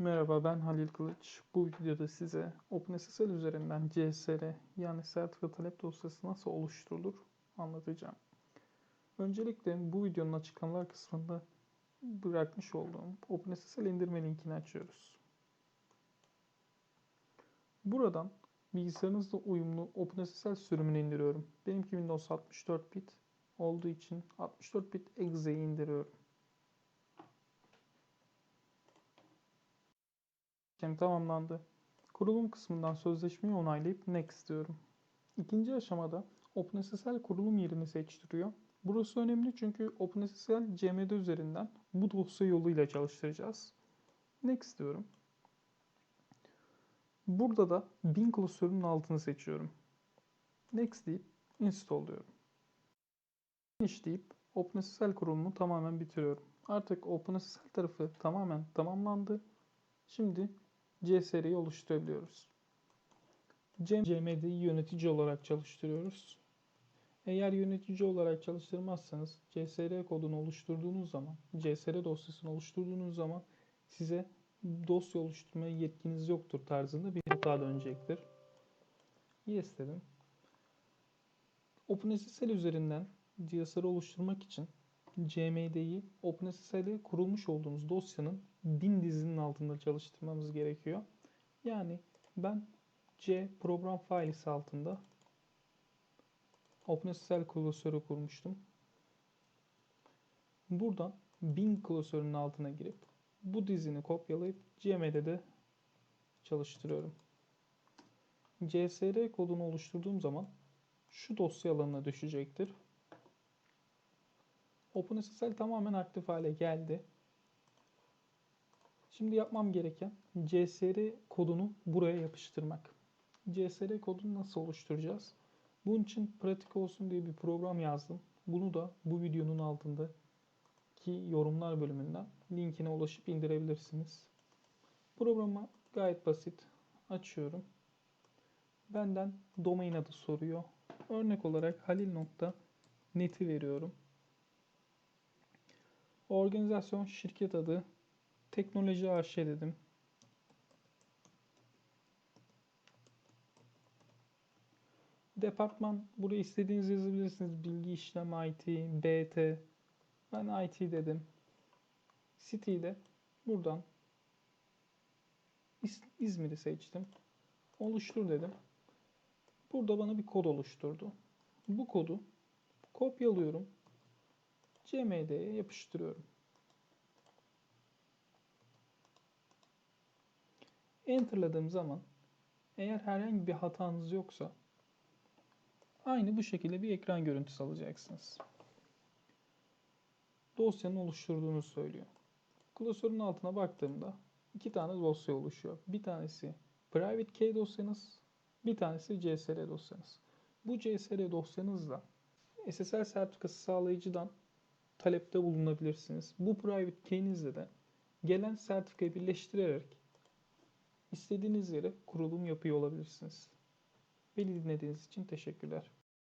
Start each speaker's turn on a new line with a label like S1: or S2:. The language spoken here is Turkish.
S1: Merhaba ben Halil Kılıç. Bu videoda size OpenSSL üzerinden CSR yani sertifika talep dosyası nasıl oluşturulur anlatacağım. Öncelikle bu videonun açıklamalar kısmında bırakmış olduğum OpenSSL indirme linkini açıyoruz. Buradan bilgisayarınızla uyumlu OpenSSL sürümünü indiriyorum. Benimki Windows 64 bit olduğu için 64 bit exe'yi indiriyorum. İşlem tamamlandı. Kurulum kısmından sözleşmeyi onaylayıp Next diyorum. İkinci aşamada OpenSSL kurulum yerini seçtiriyor. Burası önemli çünkü OpenSSL CMD üzerinden bu dosya yoluyla çalıştıracağız. Next diyorum. Burada da bin klasörünün altını seçiyorum. Next deyip install diyorum. Finish deyip OpenSSL kurulumu tamamen bitiriyorum. Artık OpenSSL tarafı tamamen tamamlandı. Şimdi CSR'yi oluşturabiliyoruz. CMD'yi yönetici olarak çalıştırıyoruz. Eğer yönetici olarak çalıştırmazsanız CSR kodunu oluşturduğunuz zaman, CSR dosyasını oluşturduğunuz zaman size dosya oluşturmaya yetkiniz yoktur tarzında bir hata dönecektir. Yes dedim. OpenSSL üzerinden CSR oluşturmak için CMD'yi OpenSSL'e kurulmuş olduğumuz dosyanın bin dizinin altında çalıştırmamız gerekiyor. Yani ben C program filesi altında OpenSSL klasörü kurmuştum. Buradan bin klasörünün altına girip bu dizini kopyalayıp CMD'de çalıştırıyorum. CSR kodunu oluşturduğum zaman şu dosya alanına düşecektir. OpenSSL tamamen aktif hale geldi. Şimdi yapmam gereken CSR kodunu buraya yapıştırmak. CSR kodunu nasıl oluşturacağız? Bunun için pratik olsun diye bir program yazdım. Bunu da bu videonun altında ki yorumlar bölümünden linkine ulaşıp indirebilirsiniz. Programa gayet basit. Açıyorum. Benden domain adı soruyor. Örnek olarak halil.net'i veriyorum. Organizasyon şirket adı teknoloji AŞ dedim. Departman buraya istediğiniz yazabilirsiniz. Bilgi işlem IT, BT. Ben IT dedim. City'yi de buradan İzmir'i seçtim. Oluştur dedim. Burada bana bir kod oluşturdu. Bu kodu kopyalıyorum. CMD'ye yapıştırıyorum. Enter'ladığım zaman eğer herhangi bir hatanız yoksa aynı bu şekilde bir ekran görüntüsü alacaksınız. Dosyanın oluşturduğunu söylüyor. Klasörün altına baktığımda iki tane dosya oluşuyor. Bir tanesi private key dosyanız, bir tanesi CSR dosyanız. Bu CSR dosyanızla SSL sertifikası sağlayıcıdan talepte bulunabilirsiniz. Bu private key'inizle de gelen sertifikayı birleştirerek istediğiniz yere kurulum yapıyor olabilirsiniz. Beni dinlediğiniz için teşekkürler.